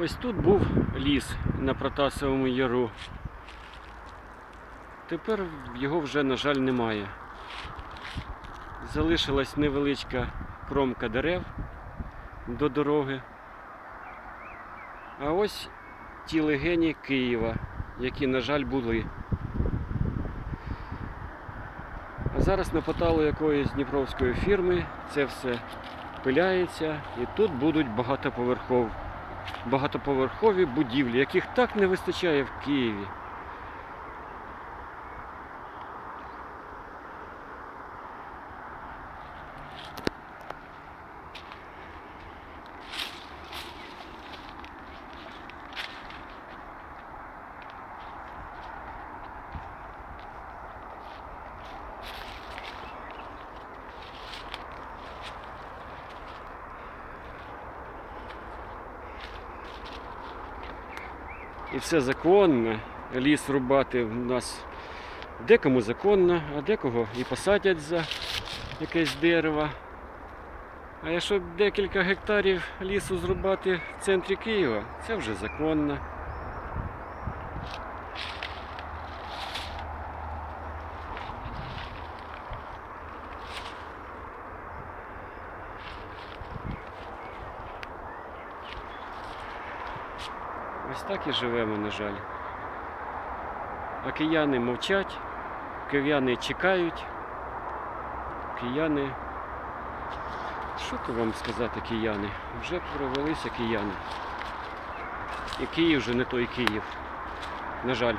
Ось тут був ліс на Протасовому яру. Тепер його вже, на жаль, немає. Залишилась невеличка кромка дерев до дороги. А ось ті легені Києва, які, на жаль, були. А зараз на поталу якоїсь дніпровської фірми це все пиляється і тут будуть багатоповерхов, багатоповерхові будівлі, яких так не вистачає в Києві. І все законно. Ліс рубати в нас декому законно, а декого і посадять за якесь дерево. А якщо декілька гектарів лісу зрубати в центрі Києва, це вже законно. Ось так і живемо, на жаль. А кияни мовчать, кияни чекають. Кияни. Що то вам сказати, кияни? Вже провелися кияни. І Київ вже не той Київ. На жаль.